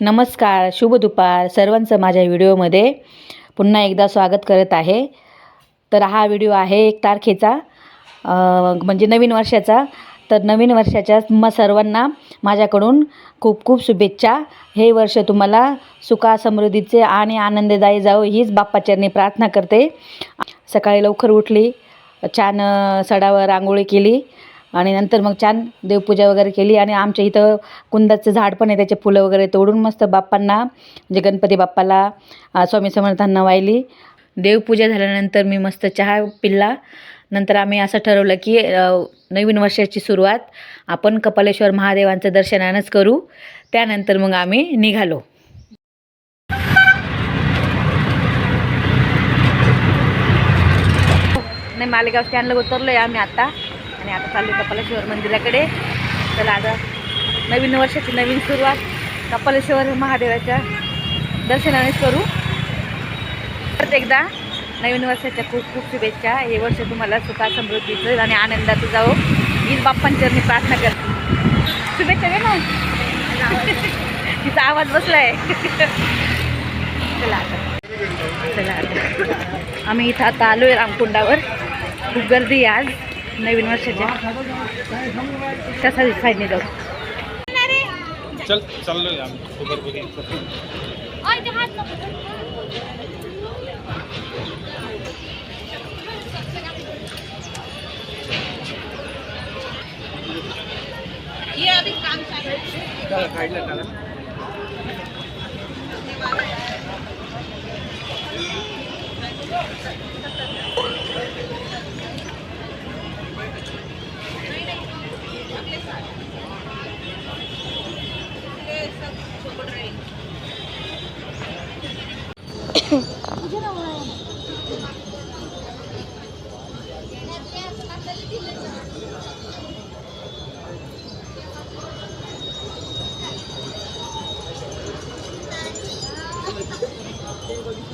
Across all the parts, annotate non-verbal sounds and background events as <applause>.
नमस्कार शुभ दुपार सर्वांचं माझ्या व्हिडिओमध्ये पुन्हा एकदा स्वागत करत आहे. तर हा व्हिडिओ आहे एक तारखेचा म्हणजे नवीन वर्षाचा. तर नवीन वर्षाच्या म सर्वांना माझ्याकडून खूप खूप शुभेच्छा. हे वर्ष तुम्हाला सुखा समृद्धीचे आणि आनंददायी जावं हीच बाप्पाचरणी प्रार्थना करते. सकाळी लवकर उठली छान सडावर रांगोळी केली. आणि नंतर मग छान देवपूजा वगैरे केली. आणि आमच्या इथं कुंदाचं झाड पण आहे त्याचे फुलं वगैरे तोडून मस्त बाप्पांना म्हणजे गणपती बाप्पाला स्वामी समर्थांना वाहिली. देवपूजा झाल्यानंतर मी मस्त चहा पिल्ला. नंतर आम्ही असं ठरवलं की नवीन वर्षाची सुरुवात आपण कपालेश्वर महादेवांचं दर्शनानंच करू. त्यानंतर मग आम्ही निघालो. नाही मालेगाव स्टँडला उतरलो आहे आम्ही आता. आणि आता चाललो कपालेश्वर मंदिराकडे. चला आता नवीन वर्षाची नवीन सुरुवात. कपालेश्वर महादेवाच्या दर्शनानेच करू. परत एकदा नवीन वर्षाच्या खूप खूप शुभेच्छा. हे वर्ष तुम्हाला सुखा समृद्धीचं आणि आनंदाचं जाऊ हीच बाप्पांचरणी प्रार्थना करते. शुभेच्छा घे ना. <laughs> तिचा आवाज बसला आहे <laughs> चला आता. चला आता. आम्ही इथं आता आलो आहे रामकुंडावर. खूप गर्दी आहे आज. नवीन वर्षाच्या. कसा साईडने जाऊ चल चाललोय आम्ही. सोबत बघेन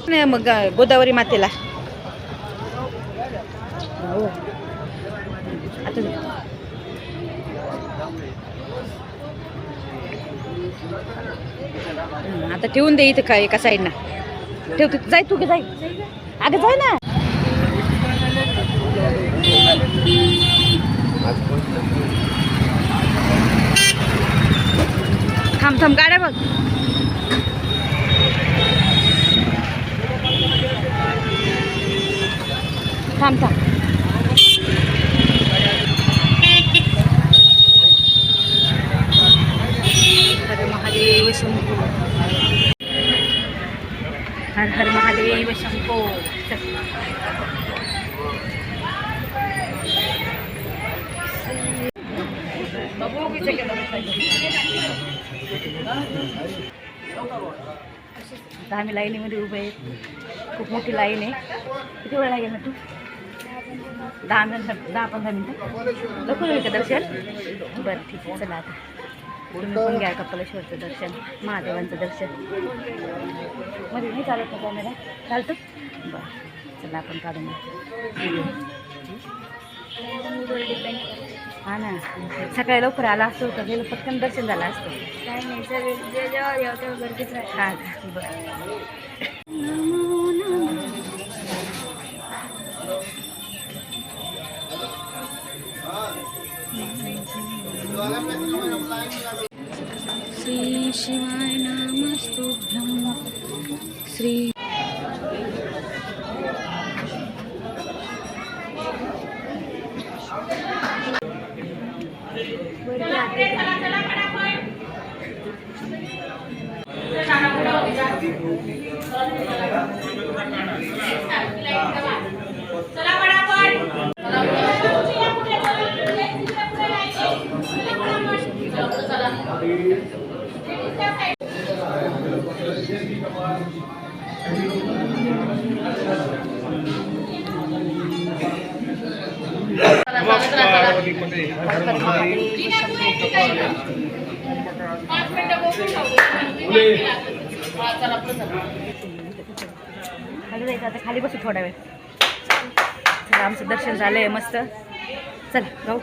नाही मग गोदावरी मातेला. आता ठेवून दे इथं काय एका साईडनं ठेव तू जाय तू जाय. अगं जाय ना. थांब थांब गाड्या बघ. थांब थांब हर महादेव शंभो हर हर महादेव शंभो चल. आता आम्ही लाईनीमध्ये उभे आहेत खूप मोठी लाईन आहे किती वेळ लागेल ना तू दहा मिनिट दहा पंधरा मिनटं. लवकर होईल का दर्शन? बरं ठीक आहे चला आता. तुम्ही पण घ्या कपालेश्वरचं दर्शन महादेवांचं दर्शन. मध्ये नाही चालत का कॅमेरा चालतं? बरं चला आपण काढून. हा ना सकाळी लवकर आला असतो तर गेलं पटकन दर्शन झालं असतं. काही नाही सर हा? बरं. शिवाय नामस्तुभ्यं श्री Thank you. खाली जायचं आता खाली बसू थोडा वेळ. आमचं दर्शन झालंय मस्त. चल जाऊ.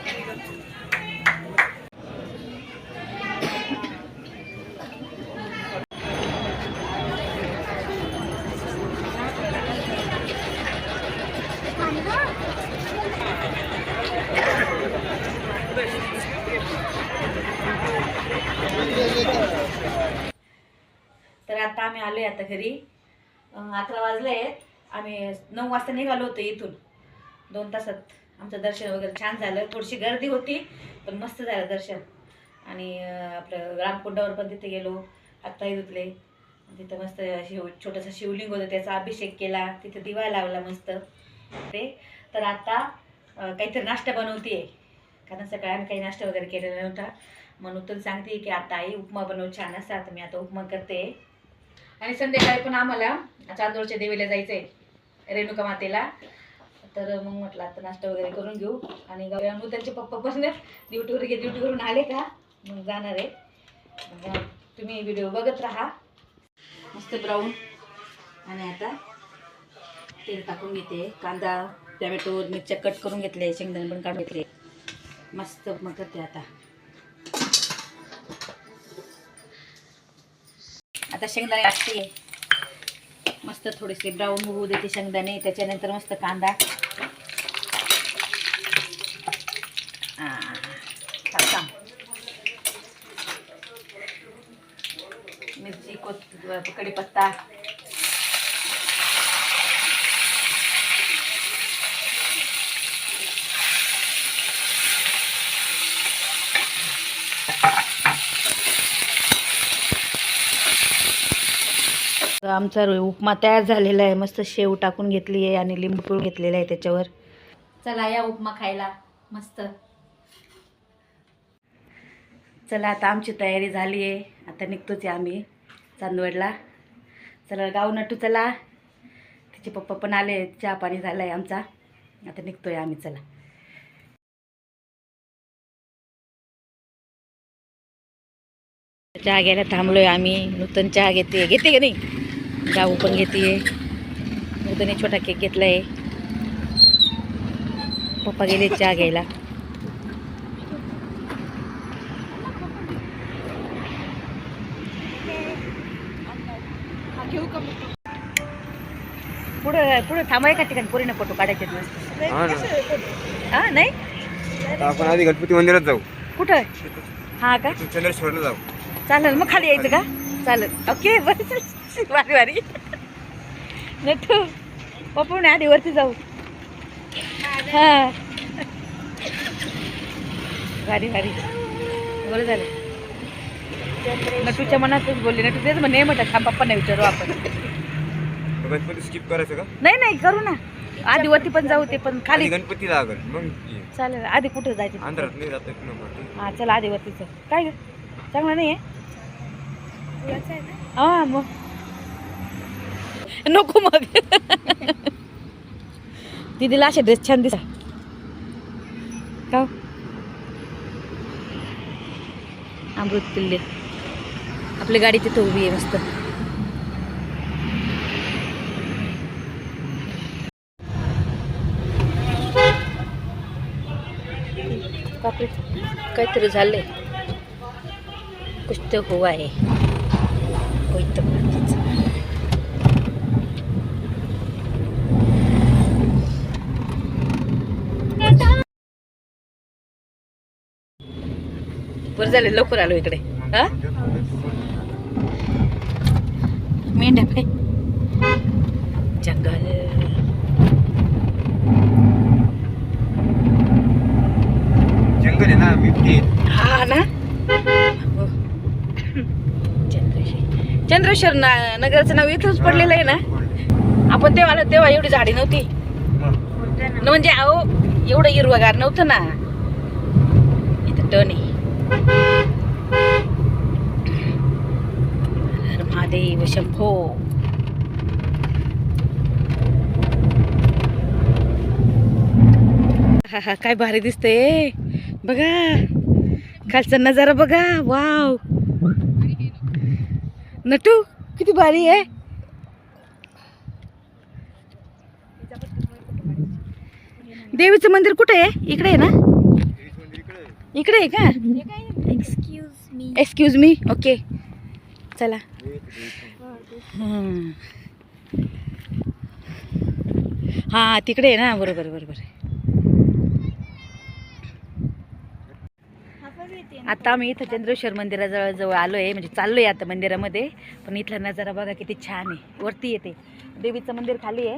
तर आता आम्ही आलो आता घरी. अकरा वाजले आम्ही नऊ वाजता निघालो होतो इथून. दोन तासात आमचं दर्शन वगैरे छान झालं. थोडीशी गर्दी होती पण मस्त झालं दर्शन. आणि आपलं रामकुंडावर पण तिथे गेलो. आत्ताही धुतले. तिथं मस्त शिव छोटंसं शिवलिंग होतं त्याचा अभिषेक केला. तिथे दिवा लावला मस्त. ते. तर आता काहीतरी नाश्ता बनवते कारण सकाळी आम्ही काही नाश्ता वगैरे केलेला नव्हता. म्हणून तर सांगते की आता आई उपमा बनव छान असा तर मी आता उपमा करते. आणि संध्याकाळी पण आम्हाला चांदोळच्या देवीला जायचं आहे रेणुका मातेला. तर मग म्हटलं आता नाश्ता वगैरे करून घेऊ. आणि गाव त्यांचे पप्पा पण ड्युटीवर गे ड्युटीवरून आले का? मग जाणार आहे. मग तुम्ही व्हिडिओ बघत राहा. मस्त ब्राऊन. आणि आता तेल टाकून घेते. कांदा टॅमॅटो मिरच्या कट करून घेतले. शेंगदाणे पण काढून घेतले. मस्त मग करते आता. आता शेंगदाणे टाकते. मस्त थोडेसे ब्राऊन होऊ देते शेंगदाणे. त्याच्यानंतर मस्त कांदा. मिरची कोथ कढीपत्ता. आमचा उपमा तयार झालेला आहे. मस्त शेव टाकून घेतली आहे आणि लिंबू पिळून घेतलेला आहे त्याच्यावर. चला या उपमा खायला. मस्त. चला आता आमची तयारी झाली आहे आता निघतोच आहे आम्ही चांदवडला. चला गाव नटू चला. तिचे पप्पा पण आले चहा पाणी झालं आहे आमचा. आता निघतोय आम्ही चला. चहा घ्यायला थांबलोय आम्ही. नूतन चहा घेते. घेते का नाही? गाऊ पण घेते नूतन छोटा केक घेतलाय. पप्पा गेले चहा घ्यायला. पुढं पुढं थांबाय का ठिकाणी पोरीनं फोटो काढायचे हा नाही? आपण आधी गणपती मंदिरात जाऊ. कुठं? हा का? चंद्रेश्वरला जाऊ. चालेल मग खाली यायचं का? चालेल. ओके बस भारी भारी नटू पप्पा आधी वरती जाऊ. हा. भारी भारी बरं झालं. नटूच्या मनातच बोलले नटू तेच म्हणे म्हटलं थांब पप्पांना विचारू आपण. गणपती स्किप करायचं का? नाही नाही करू ना. आधी वरती पण जाऊ ते पण खाली. गणपती लागल मग. चालेल आधी कुठं जायचं? आंध्रात नाही जात ना. हा चला आधी वरती चल. काय ग? चांगलं नाही आहे हा मग. नको मग. दिदीला असे ड्रेस छान दिसा. का? अमृत किल्ले आपली गाडी तिथं उभी आहे मस्त. काहीतरी झाले कुछ हो आहे. है बाकीच. बरं झालं लवकर आलो इकडे. हा? मेंढ्या काय? जंगल. जंगल आहे ना बिबटी. हा ना? हो. ना नगरचं नाव इथंच पडलेलं आहे ना? आपण तेव्हा आलो तेव्हा एवढी झाडी नव्हती. म्हणजे अहो एवढं हिरवगार नव्हतं ना. इथं टन आहे. महादेव शंभो हा हा काय भारी दिसतंय बघा खालचा नजारा बघा. वाव. नटू किती भारी आहे. देवीचं मंदिर कुठे आहे? इकडे आहे ना? इकडे आहे का? Excuse me excuse me okay चला. हं. हा तिकडे आहे ना. बरोबर बरोबर आता आम्ही इथं चंद्रेश्वर मंदिराजवळ जवळ आलो आहे म्हणजे चाललो आहे आता मंदिरामध्ये. पण इथला नजारा बघा किती छान आहे. वरती येते. देवीचं मंदिर खाली आहे.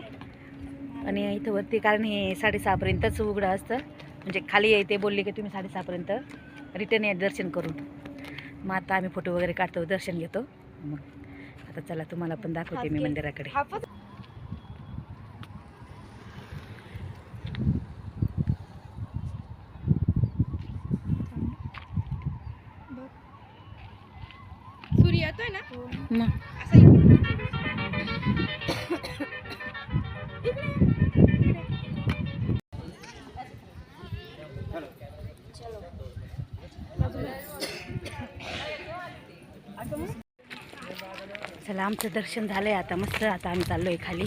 आणि इथं वरती कारण हे साडेसहापर्यंतच उघडं असतं. म्हणजे खाली आहे ते बोलले की तुम्ही साडेसहापर्यंत रिटर्न या दर्शन करून. मग आता आम्ही फोटो वगैरे काढतो दर्शन घेतो. मग आता चला तुम्हाला पण दाखवते मी मंदिराकडे. सूर्य येतोय ना? चला आमचं दर्शन झालं आहे आता. मस्त आता आम्ही चाललो आहे खाली.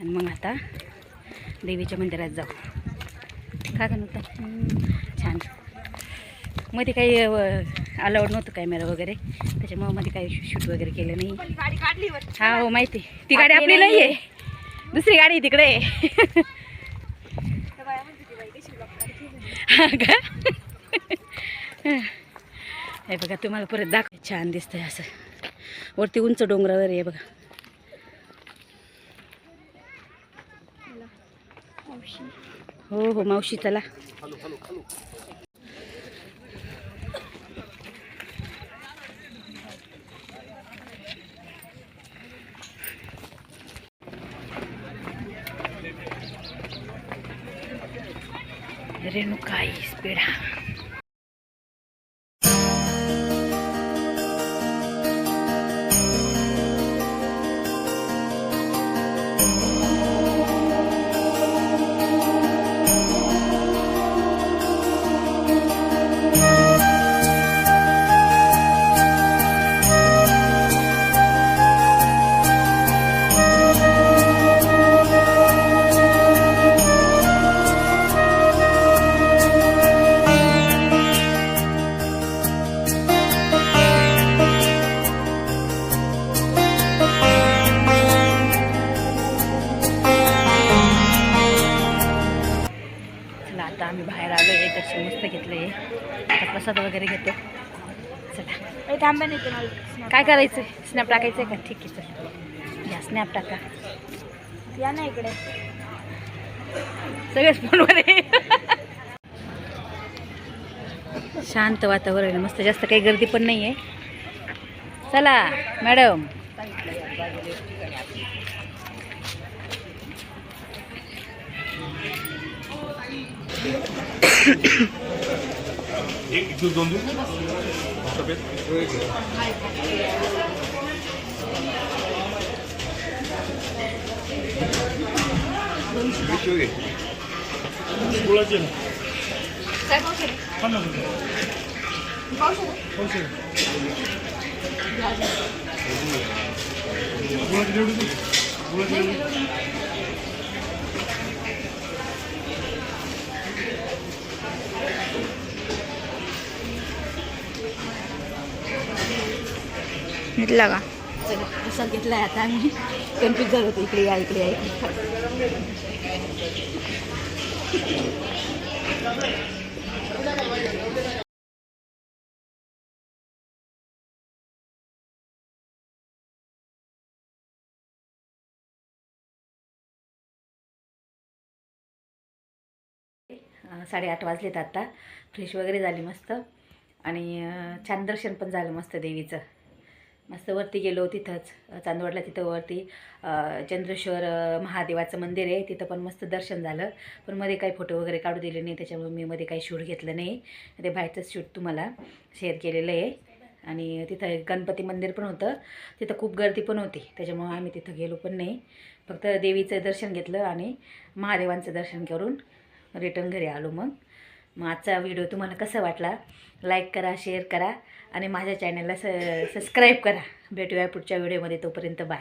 आणि मग आता देवीच्या मंदिरात जाऊ. का का नव्हतं? छान. मध्ये काही अलाउड नव्हतं कॅमेरा वगैरे. त्याच्यामुळं मध्ये काही शूट वगैरे केलं नाही. हा हो माहिती. ती गाडी आपली नाही आहे दुसरी गाडी आहे तिकडे. आहे. हा का? हे बघा तुम्हाला परत दाखव. छान दिसतंय असं. वरती उंच डोंगरावर आहे बघा. हो हो मावशी चला. रेणुकाई पेढा दर्शन मस्त घेतलं आहे आता प्रसाद वगैरे घेतो. चला. थांबा नाही काय करायचं आहे स्नॅप टाकायचं आहे का? ठीक आहे चल. घ्या स्नॅप टाका. या ना इकडे. सगळेच फोनवर शांत वातावरण आहे, मस्त जास्त काही गर्दी पण नाही आहे चला मॅडम. एक दूध दोन दूध सफेद गुळाचे ना पन्नास रुपये. पावशे. गुळाचे जेवढे दे. गुळाचे जेवढे. घेतला का चला प्रसाद आहे आता आम्ही. कन्फ्यूज झालो होतो. इकडे या इकडे या इकडे. साडेआठ वाजलेत आता. फ्रेश वगैरे झाली मस्त. आणि छान दर्शन पण झालं मस्त देवीचं. मस्त वरती गेलो तिथंच चांदवडला तिथं वरती. चंद्रेश्वर महादेवाचं मंदिर आहे तिथं पण मस्त दर्शन झालं. पण मध्ये काही फोटो वगैरे काढू दिले नाही त्याच्यामुळे मी मध्ये काही शूट घेतलं नाही. ते बाहेरचंच शूट तुम्हाला शेअर केलेलं आहे. आणि तिथं एक गणपती मंदिर पण होतं. तिथं खूप गर्दी पण होती त्याच्यामुळे आम्ही तिथं गेलो पण नाही. फक्त देवीचं दर्शन घेतलं आणि महादेवांचं दर्शन करून रिटर्न घरी आलो मग. मग आजचा व्हिडिओ तुम्हाला कसा वाटला लाईक करा शेअर करा आणि माझ्या चॅनलला स सबस्क्राईब करा. भेटूया पुढच्या व्हिडिओमध्ये तोपर्यंत बाय